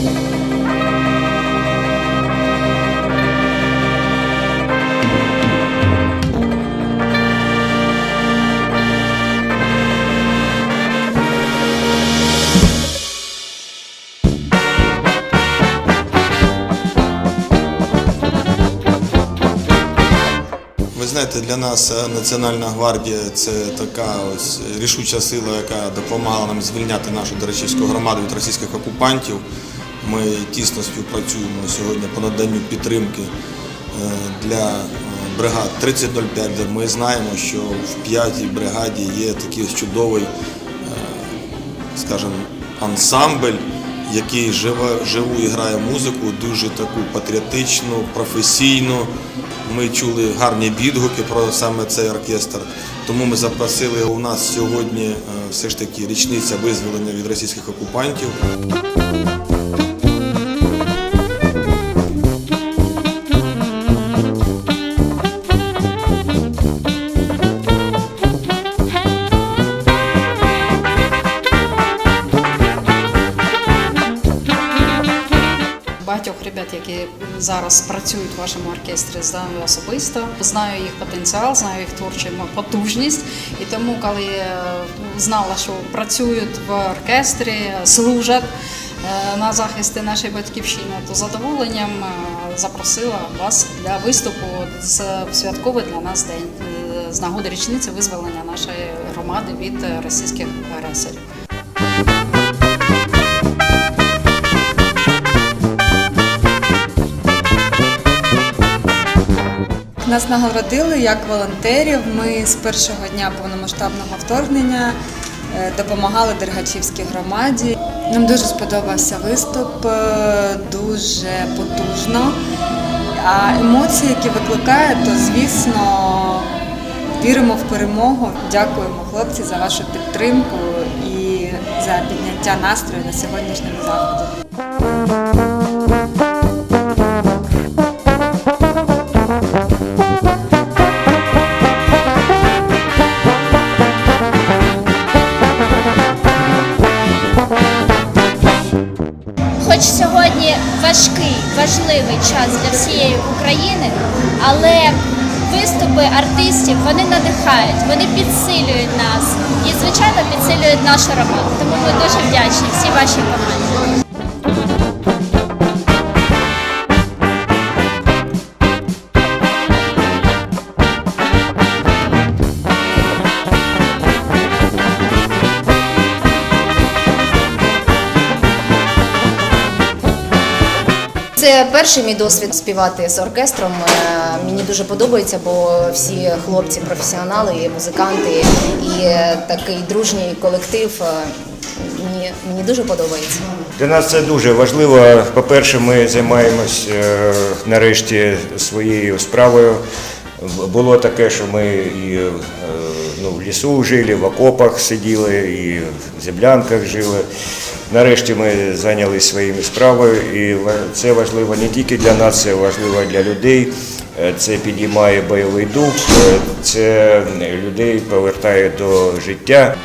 Ви знаєте, для нас е, Національна гвардія це така ось рішуча сила, яка допомагала нам звільняти нашу Дорочівську громаду від російських окупантів. Ми тісно співпрацюємо сьогодні по наданню підтримки е, для е, бригад 3005, де ми знаємо, що в п'ятій бригаді є такий чудовий скажімо, ансамбль, який живе, живу і грає музику, дуже таку патріотичну, професійну. Ми чули гарні відгуки про саме цей оркестр. Тому ми запросили у нас сьогодні е, все ж таки річниця визволення від російських окупантів. Багатьох ребят, які зараз працюють в вашому оркестрі, знаю особисто, знаю їх потенціал, знаю їх творчу потужність. І тому, коли е, знала, що працюють в оркестрі, служать е, на захисті нашої батьківщини, то задоволенням е, запросила вас для виступу з святковий для нас день з нагоди річниці визволення нашої громади від російських агресорів. Нас нагородили як волонтерів. Ми з першого дня повномасштабного вторгнення е, допомагали Дергачівській громаді. Нам дуже сподобався виступ, е, дуже потужно. А емоції, які викликає, то звісно віримо в перемогу. Дякуємо хлопці за вашу підтримку і за підняття настрою на сьогоднішньому заході. Хоч сьогодні важкий, важливий час для всієї України, але виступи артистів вони надихають, вони підсилюють нас і, звичайно, підсилюють нашу роботу. Тому ми дуже вдячні всій вашій команді. Це перший мій досвід співати з оркестром. Е, Мені дуже подобається, бо всі хлопці професіонали, і музиканти, і е, такий дружній колектив. е, Мені, мені дуже подобається. Для нас це дуже важливо. По-перше, ми займаємось нарешті своєю справою. Було таке, що ми і е, ну, в лісу жили, в окопах сиділи, і в землянках жили. Нарешті ми зайнялися своїми справами, і це важливо не тільки для нас, це важливо для людей. Е, Це підіймає бойовий дух, е, це людей повертає до життя.